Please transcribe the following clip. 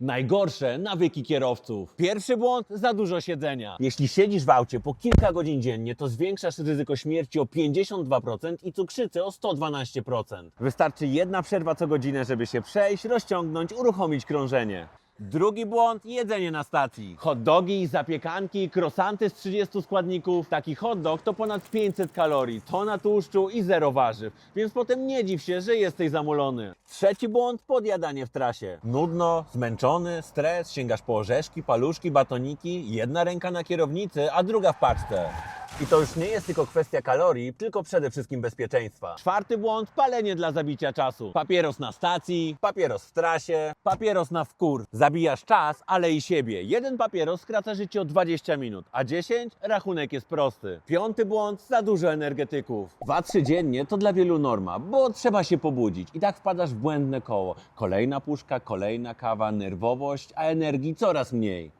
Najgorsze nawyki kierowców. Pierwszy błąd za dużo siedzenia. Jeśli siedzisz w aucie po kilka godzin dziennie, to zwiększasz ryzyko śmierci o 52% i cukrzycy o 112%. Wystarczy jedna przerwa co godzinę, żeby się przejść, rozciągnąć, uruchomić krążenie. Drugi błąd jedzenie na stacji. Hot dogi, zapiekanki, krosanty z 30 składników. Taki hot dog to ponad 500 kalorii, tona tłuszczu i zero warzyw. Więc potem nie dziw się, że jesteś zamulony. Trzeci błąd podjadanie w trasie. Nudno, zmęczony, stres, sięgasz po orzeszki, paluszki, batoniki, jedna ręka na kierownicy, a druga w paczce. I to już nie jest tylko kwestia kalorii, tylko przede wszystkim bezpieczeństwa. Czwarty błąd palenie dla zabicia czasu. Papieros na stacji, papieros w trasie, papieros na wkór. Zabijasz czas, ale i siebie. Jeden papieros skraca życie o 20 minut, a 10 rachunek jest prosty. Piąty błąd za dużo energetyków. Dwa, trzy dziennie to dla wielu norma, bo trzeba się pobudzić. I tak wpadasz w błędne koło. Kolejna puszka, kolejna kawa, nerwowość, a energii coraz mniej.